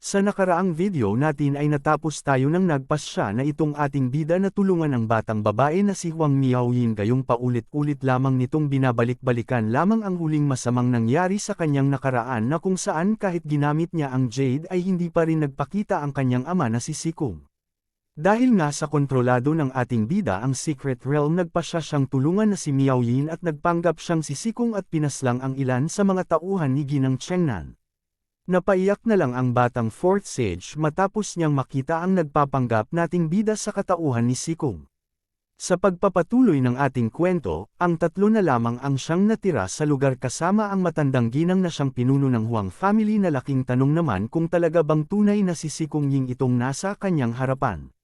Sa nakaraang video natin ay natapos tayo nang nagpas siya na itong ating bida na tulungan ang batang babae na si Huang Miaoyin gayong paulit-ulit lamang nitong binabalik-balikan lamang ang huling masamang nangyari sa kanyang nakaraan na kung saan kahit ginamit niya ang Jade ay hindi pa rin nagpakita ang kanyang ama na si Sikong. Dahil nga sa kontrolado ng ating bida ang Secret Realm nagpasya siyang tulungan na si Miao Yin at nagpanggap siyang si Sikong at pinaslang ang ilan sa mga tauhan ni Ginang Chengnan. Napaiyak na lang ang batang fourth sage matapos niyang makita ang nagpapanggap nating bida sa katauhan ni Sikong. Sa pagpapatuloy ng ating kwento, ang tatlo na lamang ang siyang natira sa lugar kasama ang matandang ginang na siyang pinuno ng Huang family na laking tanong naman kung talaga bang tunay na si Sikong Ying itong nasa kanyang harapan.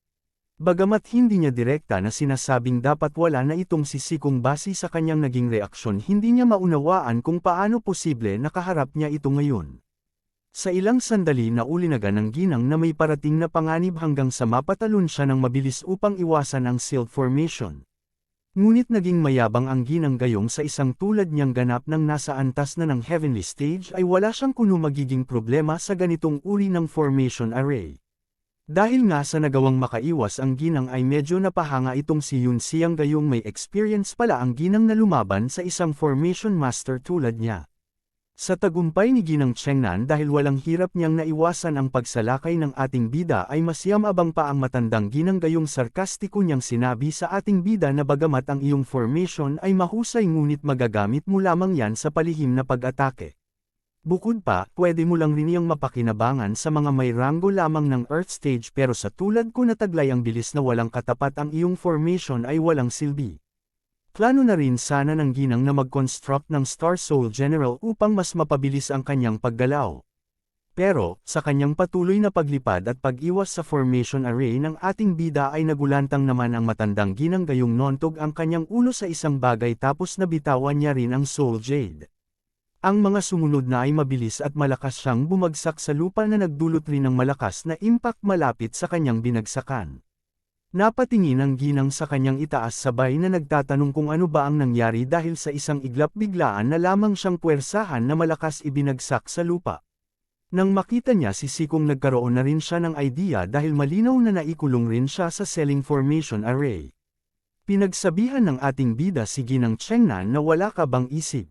Bagamat hindi niya direkta na sinasabing dapat wala na itong si Sikong base sa kanyang naging reaksyon hindi niya maunawaan kung paano posible nakaharap niya ito ngayon. Sa ilang sandali na ulinaga ng ginang na may parating na panganib hanggang sa mapatalon siya ng mabilis upang iwasan ang silt formation. Ngunit naging mayabang ang ginang gayong sa isang tulad niyang ganap ng nasa antas na ng heavenly stage ay wala siyang kuno magiging problema sa ganitong uri ng formation array. Dahil nga sa nagawang makaiwas ang ginang ay medyo napahanga itong si Yun Siyang gayong may experience pala ang ginang na lumaban sa isang formation master tulad niya. Sa tagumpay ni Ginang Chengnan dahil walang hirap niyang naiwasan ang pagsalakay ng ating bida ay masyamabang pa ang matandang ginang gayong sarkastiko niyang sinabi sa ating bida na bagamat ang iyong formation ay mahusay ngunit magagamit mo lamang yan sa palihim na pag-atake. Bukod pa, pwede mo lang rin iyang mapakinabangan sa mga may ranggo lamang ng Earth Stage pero sa tulad ko na taglay ang bilis na walang katapat ang iyong formation ay walang silbi. Plano na rin sana ng ginang na mag-construct ng Star Soul General upang mas mapabilis ang kanyang paggalaw. Pero, sa kanyang patuloy na paglipad at pag-iwas sa formation array ng ating bida ay nagulantang naman ang matandang ginang gayong nontog ang kanyang ulo sa isang bagay tapos nabitawan niya rin ang Soul Jade. Ang mga sumunod na ay mabilis at malakas siyang bumagsak sa lupa na nagdulot rin ng malakas na impact malapit sa kanyang binagsakan. Napatingin ang ginang sa kanyang itaas sabay na nagtatanong kung ano ba ang nangyari dahil sa isang iglap biglaan na lamang siyang puwersahan na malakas ibinagsak sa lupa. Nang makita niya si Sikong nagkaroon na rin siya ng idea dahil malinaw na naikulong rin siya sa selling formation array. Pinagsabihan ng ating bida si Ginang Chengnan na wala ka bang isip.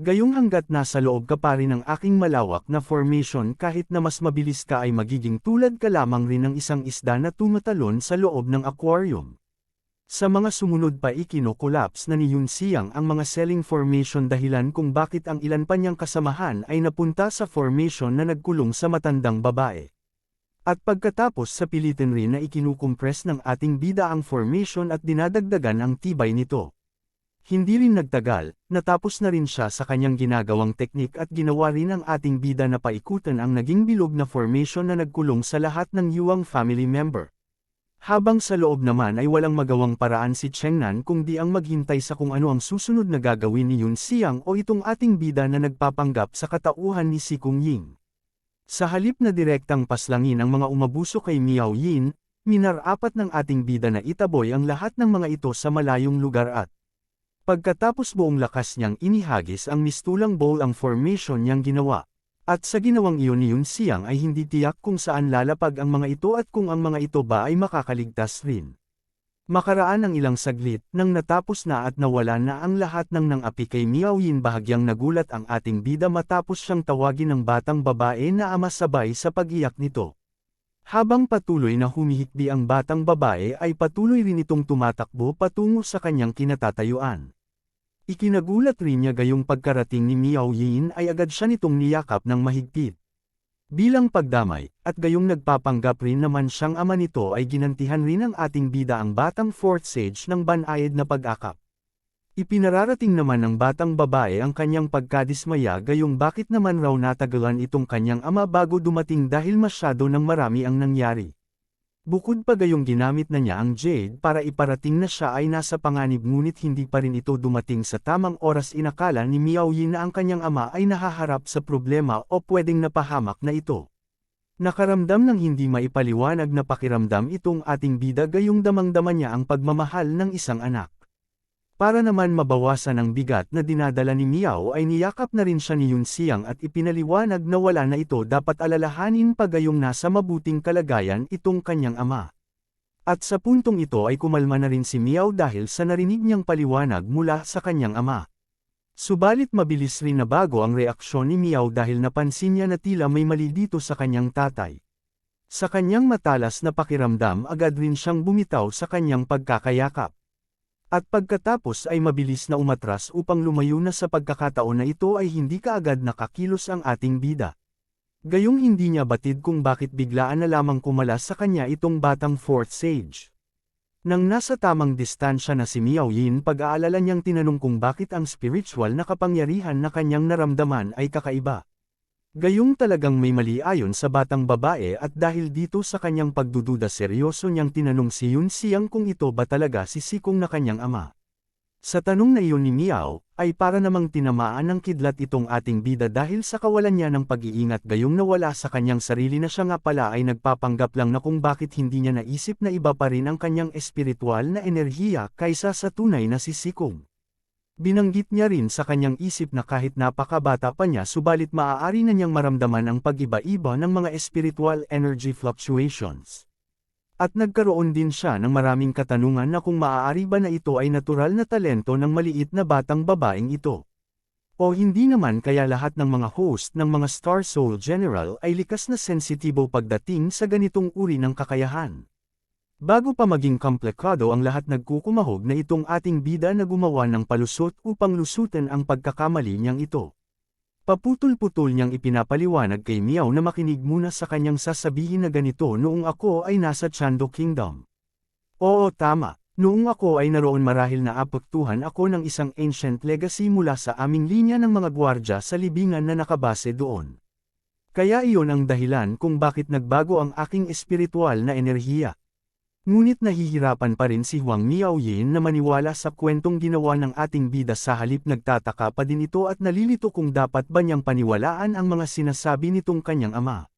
Gayong hanggat nasa loob ka pa rin ng aking malawak na formation kahit na mas mabilis ka ay magiging tulad ka lamang rin ng isang isda na tumatalon sa loob ng aquarium. Sa mga sumunod pa ikino-collapse na ni Yun Siyang ang mga selling formation dahilan kung bakit ang ilan pa niyang kasamahan ay napunta sa formation na nagkulong sa matandang babae. At pagkatapos sa pilitin rin na ikinukompress ng ating bida ang formation at dinadagdagan ang tibay nito. Hindi rin nagtagal, natapos na rin siya sa kanyang ginagawang teknik at ginawa rin ang ating bida na paikutan ang naging bilog na formation na nagkulong sa lahat ng Yuang family member. Habang sa loob naman ay walang magawang paraan si Chengnan kung di ang maghintay sa kung ano ang susunod na gagawin ni Yun Siang o itong ating bida na nagpapanggap sa katauhan ni Si Kung Ying. Sa halip na direktang paslangin ang mga umabuso kay Miao Yin, minarapat ng ating bida na itaboy ang lahat ng mga ito sa malayong lugar at Pagkatapos buong lakas niyang inihagis ang mistulang bowl ang formation niyang ginawa. At sa ginawang iyon Yun Siyang ay hindi tiyak kung saan lalapag ang mga ito at kung ang mga ito ba ay makakaligtas rin. Makaraan ang ilang saglit, nang natapos na at nawala na ang lahat ng nang api kay Miao Yin bahagyang nagulat ang ating bida matapos siyang tawagin ng batang babae na ama sabay sa pag-iyak nito. Habang patuloy na humihikbi ang batang babae ay patuloy rin itong tumatakbo patungo sa kanyang kinatatayuan. Ikinagulat rin niya gayong pagkarating ni Miao Yin ay agad siya nitong niyakap ng mahigpit. Bilang pagdamay, at gayong nagpapanggap rin naman siyang ama nito ay ginantihan rin ng ating bida ang batang fourth sage ng banayad na pag-akap. Ipinararating naman ng batang babae ang kanyang pagkadismaya gayong bakit naman raw natagalan itong kanyang ama bago dumating dahil masyado ng marami ang nangyari. Bukod pa gayong ginamit na niya ang Jade para iparating na siya ay nasa panganib ngunit hindi pa rin ito dumating sa tamang oras inakala ni Miao Yin na ang kanyang ama ay nahaharap sa problema o pwedeng napahamak na ito. Nakaramdam ng hindi maipaliwanag na pakiramdam itong ating bida gayong damang-dama niya ang pagmamahal ng isang anak. Para naman mabawasan ang bigat na dinadala ni Miao ay niyakap na rin siya ni Yun Siang at ipinaliwanag na wala na ito dapat alalahanin pagayong nasa mabuting kalagayan itong kanyang ama. At sa puntong ito ay kumalma na rin si Miao dahil sa narinig niyang paliwanag mula sa kanyang ama. Subalit mabilis rin na bago ang reaksyon ni Miao dahil napansin niya na tila may mali dito sa kanyang tatay. Sa kanyang matalas na pakiramdam agad rin siyang bumitaw sa kanyang pagkakayakap. At pagkatapos ay mabilis na umatras upang lumayo na sa pagkakataon na ito ay hindi kaagad nakakilos ang ating bida. Gayong hindi niya batid kung bakit biglaan na lamang kumalas sa kanya itong batang fourth sage. Nang nasa tamang distansya na si Miao Yin pag-aalala niyang tinanong kung bakit ang spiritual na kapangyarihan na kanyang naramdaman ay kakaiba. Gayong talagang may mali ayon sa batang babae at dahil dito sa kanyang pagdududa seryoso niyang tinanong si Yun Siyang kung ito ba talaga si Sikong na kanyang ama. Sa tanong na iyon ni Miao, ay para namang tinamaan ng kidlat itong ating bida dahil sa kawalan niya ng pag-iingat gayong nawala sa kanyang sarili na siya nga pala ay nagpapanggap lang na kung bakit hindi niya naisip na iba pa rin ang kanyang espiritual na enerhiya kaysa sa tunay na si Sikong. Binanggit niya rin sa kanyang isip na kahit napakabata pa niya subalit maaari na niyang maramdaman ang pag-iba-iba ng mga spiritual energy fluctuations. At nagkaroon din siya ng maraming katanungan na kung maaari ba na ito ay natural na talento ng maliit na batang babaeng ito. O hindi naman kaya lahat ng mga host ng mga Star Soul General ay likas na sensitibo pagdating sa ganitong uri ng kakayahan. Bago pa maging komplikado ang lahat nagkukumahog na itong ating bida na gumawa ng palusot upang lusutin ang pagkakamali niyang ito. Paputol-putol niyang ipinapaliwanag kay Miao na makinig muna sa kanyang sasabihin na ganito noong ako ay nasa Chando Kingdom. Oo tama, noong ako ay naroon marahil na apektuhan ako ng isang ancient legacy mula sa aming linya ng mga gwardya sa libingan na nakabase doon. Kaya iyon ang dahilan kung bakit nagbago ang aking espiritual na enerhiya. Ngunit nahihirapan pa rin si Huang Miaoyin na maniwala sa kwentong ginawa ng ating bida sa halip nagtataka pa din ito at nalilito kung dapat ba niyang paniwalaan ang mga sinasabi nitong kanyang ama.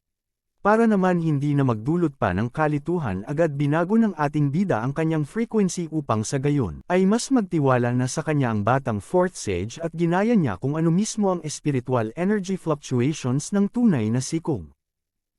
Para naman hindi na magdulot pa ng kalituhan agad binago ng ating bida ang kanyang frequency upang sa gayon ay mas magtiwala na sa kanya ang batang fourth sage at ginaya niya kung ano mismo ang spiritual energy fluctuations ng tunay na sikong.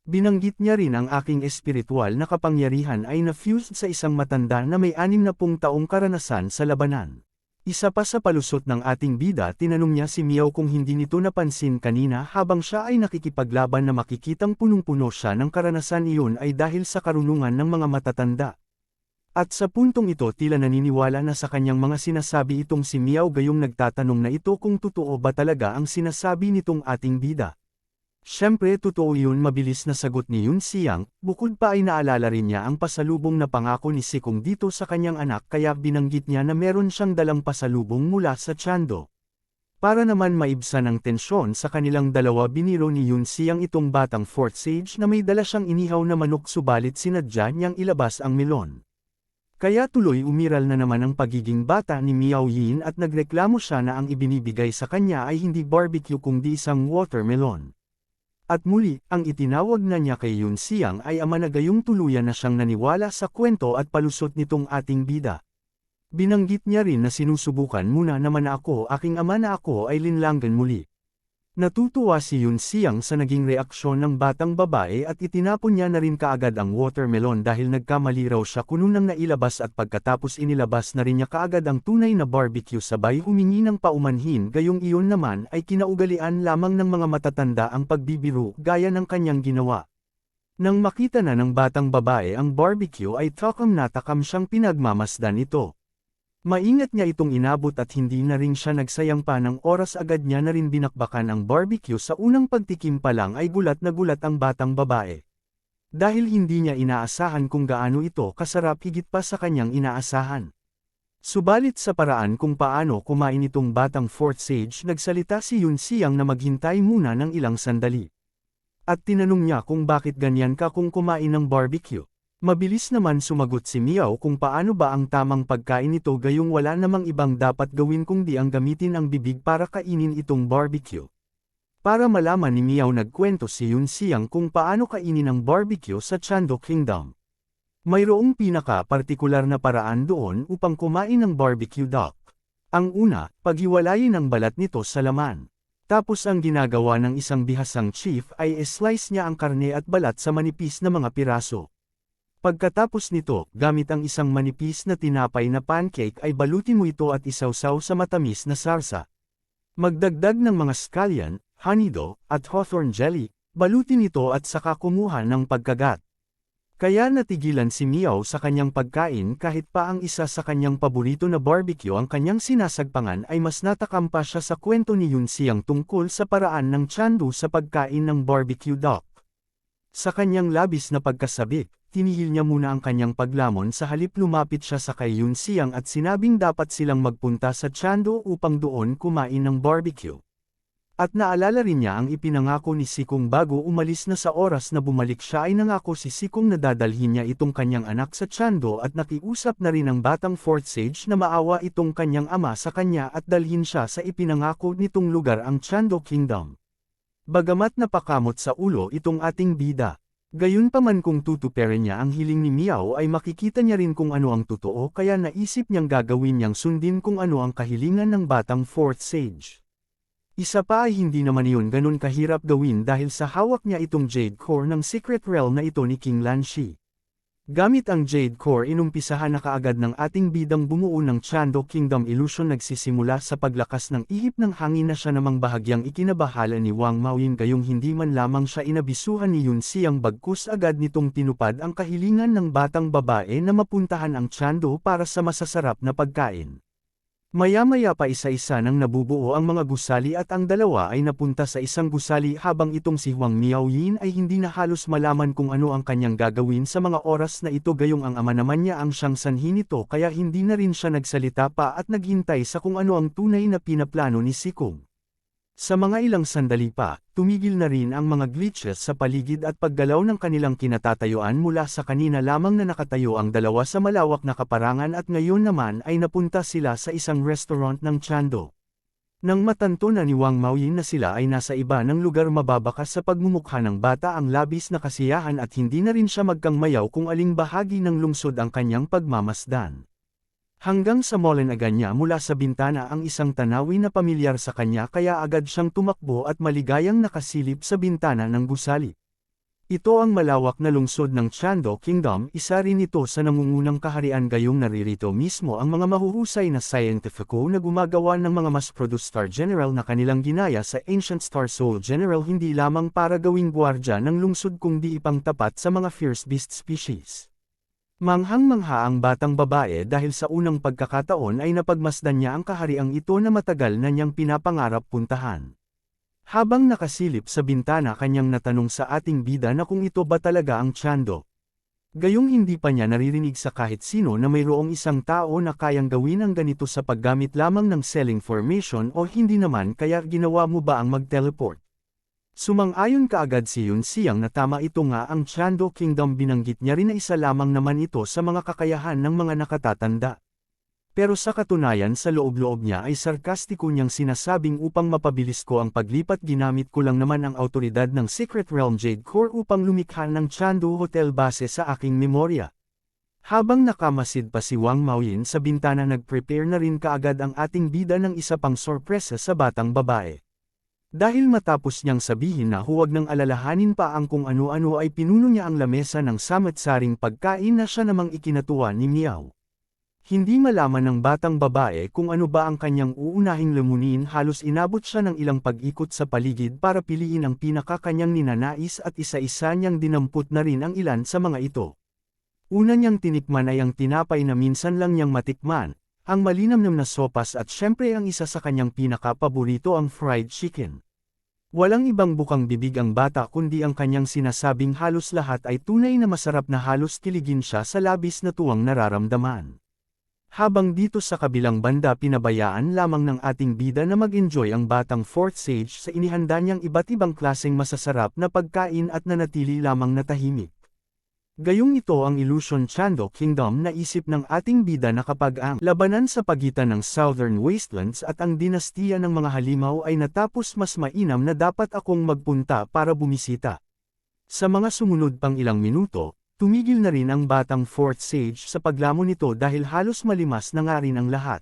Binanggit niya rin ang aking espiritual na kapangyarihan ay na-fused sa isang matanda na may anim na pung taong karanasan sa labanan. Isa pa sa palusot ng ating bida tinanong niya si Miao kung hindi nito napansin kanina habang siya ay nakikipaglaban na makikitang punong-puno siya ng karanasan iyon ay dahil sa karunungan ng mga matatanda. At sa puntong ito tila naniniwala na sa kanyang mga sinasabi itong si Miao gayong nagtatanong na ito kung totoo ba talaga ang sinasabi nitong ating bida. Siyempre totoo yun mabilis na sagot ni Yun Siyang, bukod pa ay naalala rin niya ang pasalubong na pangako ni Sikong dito sa kanyang anak kaya binanggit niya na meron siyang dalang pasalubong mula sa Chando. Para naman maibsan ang tensyon sa kanilang dalawa biniro ni Yun Siyang itong batang fourth sage na may dala siyang inihaw na manok subalit sinadya niyang ilabas ang melon. Kaya tuloy umiral na naman ang pagiging bata ni Miao Yin at nagreklamo siya na ang ibinibigay sa kanya ay hindi barbecue kundi isang watermelon. At muli, ang itinawag na niya kay Yun Siang ay ama na gayong tuluyan na siyang naniwala sa kwento at palusot nitong ating bida. Binanggit niya rin na sinusubukan muna naman na ako aking ama na ako ay linlangan muli. Natutuwa si Yun Siang sa naging reaksyon ng batang babae at itinapon niya na rin kaagad ang watermelon dahil nagkamali raw siya kuno nang nailabas at pagkatapos inilabas na rin niya kaagad ang tunay na barbecue sabay humingi ng paumanhin gayong iyon naman ay kinaugalian lamang ng mga matatanda ang pagbibiro gaya ng kanyang ginawa. Nang makita na ng batang babae ang barbecue ay takam na takam siyang pinagmamasdan ito. Maingat niya itong inabot at hindi na rin siya nagsayang pa ng oras agad niya na rin binakbakan ang barbecue sa unang pagtikim pa lang ay gulat na gulat ang batang babae. Dahil hindi niya inaasahan kung gaano ito kasarap higit pa sa kanyang inaasahan. Subalit sa paraan kung paano kumain itong batang fourth sage nagsalita si Yun Siyang na maghintay muna ng ilang sandali. At tinanong niya kung bakit ganyan ka kung kumain ng barbecue. Mabilis naman sumagot si Miao kung paano ba ang tamang pagkain nito gayong wala namang ibang dapat gawin kung di ang gamitin ang bibig para kainin itong barbecue. Para malaman ni Miao nagkwento si Yun Siang kung paano kainin ang barbecue sa Chando Kingdom. Mayroong pinaka-partikular na paraan doon upang kumain ng barbecue duck. Ang una, paghiwalayin ang balat nito sa laman. Tapos ang ginagawa ng isang bihasang chief ay slice niya ang karne at balat sa manipis na mga piraso. Pagkatapos nito, gamit ang isang manipis na tinapay na pancake ay balutin mo ito at isawsaw sa matamis na sarsa. Magdagdag ng mga scallion, honeydew, at hawthorn jelly, balutin ito at saka kumuha ng pagkagat. Kaya natigilan si Miao sa kanyang pagkain kahit pa ang isa sa kanyang paborito na barbecue ang kanyang sinasagpangan ay mas natakam pa siya sa kwento ni Yun Siyang tungkol sa paraan ng Chandu sa pagkain ng barbecue duck. Sa kanyang labis na pagkasabik, tinihil niya muna ang kanyang paglamon sa halip lumapit siya sa kay Yun Siyang at sinabing dapat silang magpunta sa Chandu upang doon kumain ng barbecue. At naalala rin niya ang ipinangako ni Sikong bago umalis na sa oras na bumalik siya ay nangako si Sikong na dadalhin niya itong kanyang anak sa Chando at nakiusap na rin ang batang Fort Sage na maawa itong kanyang ama sa kanya at dalhin siya sa ipinangako nitong lugar ang Chando Kingdom. Bagamat napakamot sa ulo itong ating bida. Gayunpaman kung tutuperin niya ang hiling ni Miao ay makikita niya rin kung ano ang totoo kaya naisip niyang gagawin niyang sundin kung ano ang kahilingan ng batang Fourth Sage. Isa pa ay hindi naman iyon ganun kahirap gawin dahil sa hawak niya itong Jade Core ng Secret Realm na ito ni King Lanshi. Gamit ang Jade Core inumpisahan na kaagad ng ating bidang bumuo ng Chando Kingdom Illusion nagsisimula sa paglakas ng ihip ng hangin na siya namang bahagyang ikinabahala ni Wang Maoyin gayong hindi man lamang siya inabisuhan ni Yun Siyang bagkus agad nitong tinupad ang kahilingan ng batang babae na mapuntahan ang Chando para sa masasarap na pagkain. Maya-maya pa isa-isa nang nabubuo ang mga gusali at ang dalawa ay napunta sa isang gusali habang itong si Huang Miaoyin ay hindi na halos malaman kung ano ang kanyang gagawin sa mga oras na ito gayong ang ama naman niya ang siyang sanhi nito kaya hindi na rin siya nagsalita pa at naghintay sa kung ano ang tunay na pinaplano ni Sikong. Sa mga ilang sandali pa, tumigil na rin ang mga glitches sa paligid at paggalaw ng kanilang kinatatayuan mula sa kanina lamang na nakatayo ang dalawa sa malawak na kaparangan at ngayon naman ay napunta sila sa isang restaurant ng Chando. Nang matanto na ni Wang Maoyin na sila ay nasa iba ng lugar mababakas sa pagmumukha ng bata ang labis na kasiyahan at hindi na rin siya magkangmayaw kung aling bahagi ng lungsod ang kanyang pagmamasdan. Hanggang sa molenagan niya mula sa bintana ang isang tanawin na pamilyar sa kanya kaya agad siyang tumakbo at maligayang nakasilip sa bintana ng gusali. Ito ang malawak na lungsod ng Chando Kingdom isa rin ito sa nangungunang kaharian gayong naririto mismo ang mga mahuhusay na scientifico na gumagawa ng mga mass-produced Star General na kanilang ginaya sa Ancient Star Soul General hindi lamang para gawing gwardya ng lungsod kundi ipang tapat sa mga fierce beast species. Manghang-mangha ang batang babae dahil sa unang pagkakataon ay napagmasdan niya ang kahariang ito na matagal na niyang pinapangarap puntahan. Habang nakasilip sa bintana kanyang natanong sa ating bida na kung ito ba talaga ang Chando. Gayong hindi pa niya naririnig sa kahit sino na mayroong isang tao na kayang gawin ang ganito sa paggamit lamang ng selling formation o hindi naman kaya ginawa mo ba ang mag-teleport. Sumang-ayon kaagad si Yun Siyang na tama ito nga ang Chando Kingdom binanggit niya rin na isa lamang naman ito sa mga kakayahan ng mga nakatatanda. Pero sa katunayan sa loob-loob niya ay sarkastiko niyang sinasabing upang mapabilis ko ang paglipat ginamit ko lang naman ang autoridad ng Secret Realm Jade Core upang lumikha ng Chando Hotel base sa aking memorya. Habang nakamasid pa si Wang Maoyin sa bintana nag-prepare na rin kaagad ang ating bida ng isa pang sorpresa sa batang babae. Dahil matapos niyang sabihin na huwag nang alalahanin pa ang kung ano-ano ay pinuno niya ang lamesa ng samat-saring pagkain na siya namang ikinatuwa ni Miao. Hindi malaman ng batang babae kung ano ba ang kanyang uunahing lamunin halos inabot siya ng ilang pag-ikot sa paligid para piliin ang pinakakanyang ninanais at isa-isa niyang dinampot na rin ang ilan sa mga ito. Una niyang tinikman ay ang tinapay na minsan lang niyang matikman, ang malinamnam na sopas at syempre ang isa sa kanyang pinakapaborito ang fried chicken. Walang ibang bukang bibig ang bata kundi ang kanyang sinasabing halos lahat ay tunay na masarap na halos kiligin siya sa labis na tuwang nararamdaman. Habang dito sa kabilang banda pinabayaan lamang ng ating bida na mag-enjoy ang batang fourth sage sa inihanda niyang iba't ibang klaseng masasarap na pagkain at nanatili lamang na tahimik. Gayong ito ang Illusion Chando Kingdom na isip ng ating bida na kapag ang labanan sa pagitan ng Southern Wastelands at ang dinastiya ng mga halimaw ay natapos mas mainam na dapat akong magpunta para bumisita. Sa mga sumunod pang ilang minuto, tumigil na rin ang batang Fourth Sage sa paglamon nito dahil halos malimas na nga rin ang lahat.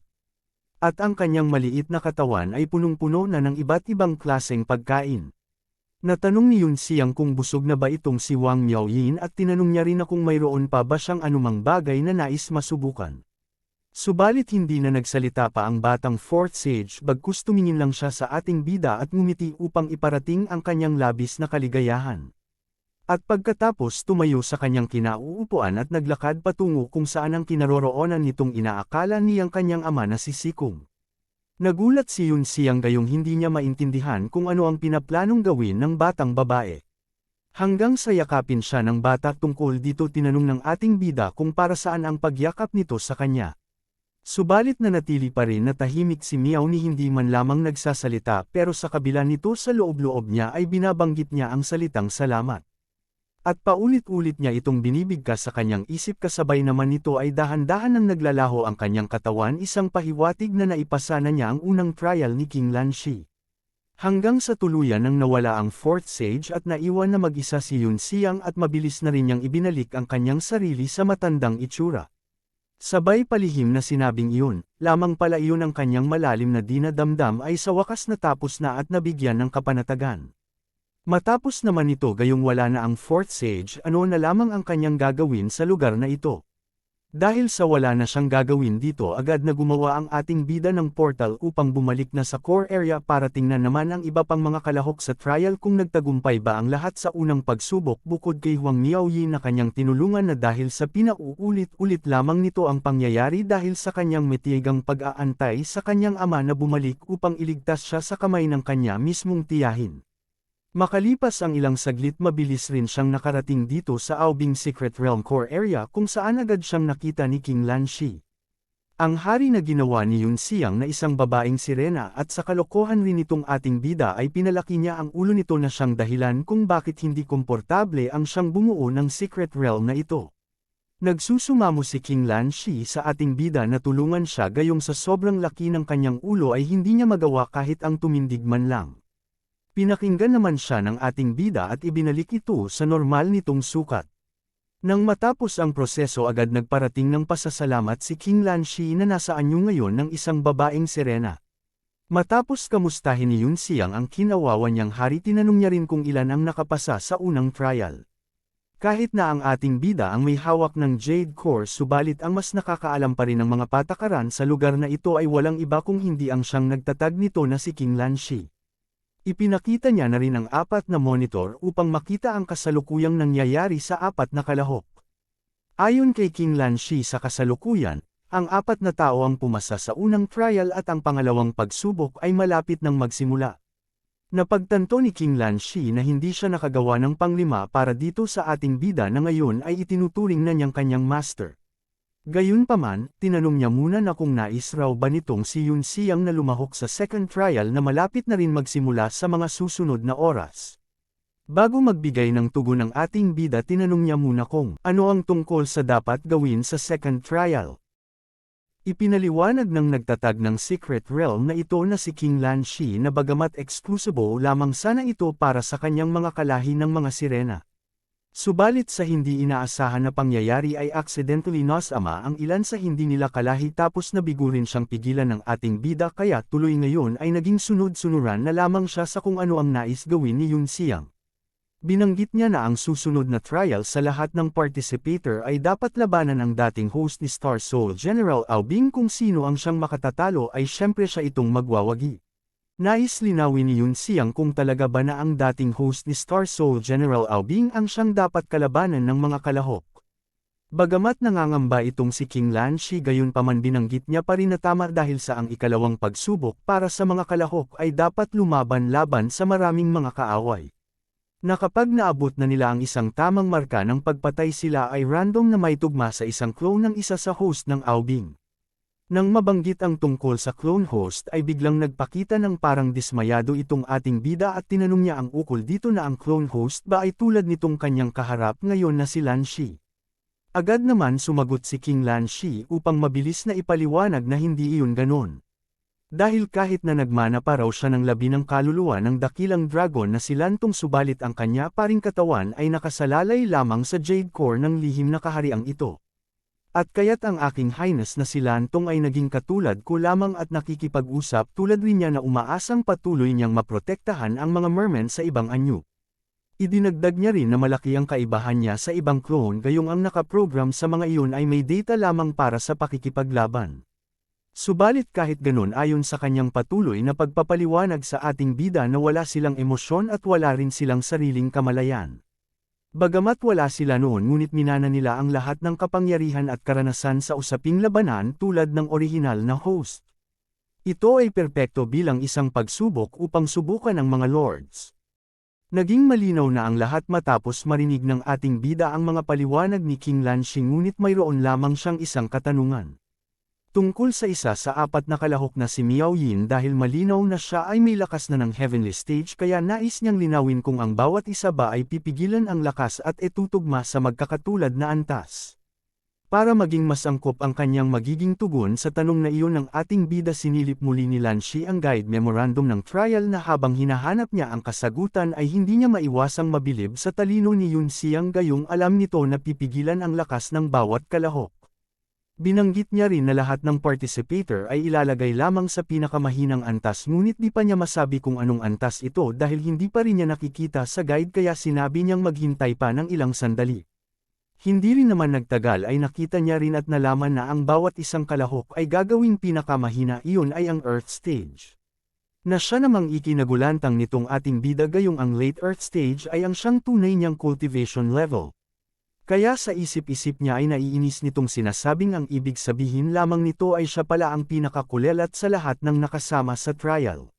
At ang kanyang maliit na katawan ay punong-puno na ng iba't ibang klaseng pagkain. Natanong ni Yun Siyang kung busog na ba itong si Wang Miaoyin at tinanong niya rin na kung mayroon pa ba siyang anumang bagay na nais masubukan. Subalit hindi na nagsalita pa ang batang fourth sage bagkus tumingin lang siya sa ating bida at ngumiti upang iparating ang kanyang labis na kaligayahan. At pagkatapos tumayo sa kanyang kinauupuan at naglakad patungo kung saan ang kinaroroonan nitong inaakala niyang kanyang ama na si Sikong. Nagulat si Yun Siyang gayong hindi niya maintindihan kung ano ang pinaplanong gawin ng batang babae. Hanggang sa yakapin siya ng bata tungkol dito tinanong ng ating bida kung para saan ang pagyakap nito sa kanya. Subalit na natili pa rin na tahimik si Miao ni hindi man lamang nagsasalita pero sa kabila nito sa loob-loob niya ay binabanggit niya ang salitang salamat. At paulit-ulit niya itong binibigkas sa kanyang isip kasabay naman nito ay dahan-dahan nang naglalaho ang kanyang katawan isang pahiwatig na naipasa na niya ang unang trial ni King Lanshi. Hanggang sa tuluyan nang nawala ang fourth sage at naiwan na mag-isa si Yun Siyang at mabilis na rin niyang ibinalik ang kanyang sarili sa matandang itsura. Sabay palihim na sinabing iyon, lamang pala iyon ang kanyang malalim na dinadamdam ay sa wakas natapos na at nabigyan ng kapanatagan. Matapos naman ito gayong wala na ang fourth sage ano na lamang ang kanyang gagawin sa lugar na ito. Dahil sa wala na siyang gagawin dito agad na gumawa ang ating bida ng portal upang bumalik na sa core area para tingnan naman ang iba pang mga kalahok sa trial kung nagtagumpay ba ang lahat sa unang pagsubok bukod kay Huang Miaoyi na kanyang tinulungan na dahil sa pinauulit-ulit lamang nito ang pangyayari dahil sa kanyang metigang pag-aantay sa kanyang ama na bumalik upang iligtas siya sa kamay ng kanya mismong tiyahin. Makalipas ang ilang saglit mabilis rin siyang nakarating dito sa Aubing Secret Realm Core Area kung saan agad siyang nakita ni King Lanshi. Ang hari na ginawa ni Yun Siyang na isang babaeng sirena at sa kalokohan rin nitong ating bida ay pinalaki niya ang ulo nito na siyang dahilan kung bakit hindi komportable ang siyang bumuo ng Secret Realm na ito. Nagsusumamo si King Lanshi sa ating bida na tulungan siya gayong sa sobrang laki ng kanyang ulo ay hindi niya magawa kahit ang tumindig man lang. Pinakinggan naman siya ng ating bida at ibinalik ito sa normal nitong sukat. Nang matapos ang proseso agad nagparating ng pasasalamat si King Lanshi na nasa anyo ngayon ng isang babaeng serena. Matapos kamustahin ni Yun Siyang ang kinawawa niyang hari tinanong niya rin kung ilan ang nakapasa sa unang trial. Kahit na ang ating bida ang may hawak ng Jade Core subalit ang mas nakakaalam pa rin ng mga patakaran sa lugar na ito ay walang iba kung hindi ang siyang nagtatag nito na si King Lanshi. Ipinakita niya na rin ang apat na monitor upang makita ang kasalukuyang nangyayari sa apat na kalahok. Ayon kay King Lanshi sa kasalukuyan, ang apat na tao ang pumasa sa unang trial at ang pangalawang pagsubok ay malapit ng magsimula. Napagtanto ni King Lanshi na hindi siya nakagawa ng panglima para dito sa ating bida na ngayon ay itinuturing na niyang kanyang master. Gayunpaman, tinanong niya muna na kung nais raw ba nitong si Yun Siyang na lumahok sa second trial na malapit na rin magsimula sa mga susunod na oras. Bago magbigay ng tugon ng ating bida tinanong niya muna kung ano ang tungkol sa dapat gawin sa second trial. Ipinaliwanag ng nagtatag ng Secret Realm na ito na si King Lan Shi na bagamat exclusible lamang sana ito para sa kanyang mga kalahi ng mga sirena. Subalit sa hindi inaasahan na pangyayari ay accidentally nasama ang ilan sa hindi nila kalahi tapos nabigurin siyang pigilan ng ating bida kaya tuloy ngayon ay naging sunod-sunuran na lamang siya sa kung ano ang nais gawin ni Yun Siyang. Binanggit niya na ang susunod na trial sa lahat ng participator ay dapat labanan ang dating host ni Star Soul General Aubing kung sino ang siyang makatatalo ay syempre siya itong magwawagi. Nais linawin ni Yun Siyang kung talaga ba na ang dating host ni Star Soul General Aubing ang siyang dapat kalabanan ng mga kalahok. Bagamat nangangamba itong si King Lan Shi gayon paman binanggit niya pa rin na tama dahil sa ang ikalawang pagsubok para sa mga kalahok ay dapat lumaban-laban sa maraming mga kaaway. Na naabot na nila ang isang tamang marka ng pagpatay sila ay random na may tugma sa isang clone ng isa sa host ng Aubing. Nang mabanggit ang tungkol sa clone host ay biglang nagpakita ng parang dismayado itong ating bida at tinanong niya ang ukol dito na ang clone host ba ay tulad nitong kanyang kaharap ngayon na si Lan Shi. Agad naman sumagot si King Lan Shi upang mabilis na ipaliwanag na hindi iyon ganon. Dahil kahit na nagmana pa raw siya ng labi ng kaluluwa ng dakilang dragon na si Lantong subalit ang kanya paring katawan ay nakasalalay lamang sa Jade Core ng lihim na kahariang ito. At kaya't ang aking highness na si Lantong ay naging katulad ko lamang at nakikipag-usap tulad rin niya na umaasang patuloy niyang maprotektahan ang mga mermen sa ibang anyo. Idinagdag niya rin na malaki ang kaibahan niya sa ibang clone gayong ang nakaprogram sa mga iyon ay may data lamang para sa pakikipaglaban. Subalit kahit ganun ayon sa kanyang patuloy na pagpapaliwanag sa ating bida na wala silang emosyon at wala rin silang sariling kamalayan. Bagamat wala sila noon ngunit minana nila ang lahat ng kapangyarihan at karanasan sa usaping labanan tulad ng orihinal na host. Ito ay perpekto bilang isang pagsubok upang subukan ang mga lords. Naging malinaw na ang lahat matapos marinig ng ating bida ang mga paliwanag ni King Lanxing ngunit mayroon lamang siyang isang katanungan. Tungkol sa isa sa apat na kalahok na si Miao Yin dahil malinaw na siya ay may lakas na ng heavenly stage kaya nais niyang linawin kung ang bawat isa ba ay pipigilan ang lakas at etutugma sa magkakatulad na antas. Para maging mas angkop ang kanyang magiging tugon sa tanong na iyon ng ating bida sinilip muli ni Lanshi ang guide memorandum ng trial na habang hinahanap niya ang kasagutan ay hindi niya maiwasang mabilib sa talino ni Yun Siang gayong alam nito na pipigilan ang lakas ng bawat kalahok. Binanggit niya rin na lahat ng participator ay ilalagay lamang sa pinakamahinang antas ngunit di pa niya masabi kung anong antas ito dahil hindi pa rin niya nakikita sa guide kaya sinabi niyang maghintay pa ng ilang sandali. Hindi rin naman nagtagal ay nakita niya rin at nalaman na ang bawat isang kalahok ay gagawing pinakamahina iyon ay ang Earth Stage. Na siya namang ikinagulantang nitong ating bida gayong ang Late Earth Stage ay ang siyang tunay niyang cultivation level. Kaya sa isip-isip niya ay naiinis nitong sinasabing ang ibig sabihin lamang nito ay siya pala ang pinakakulelat sa lahat ng nakasama sa trial.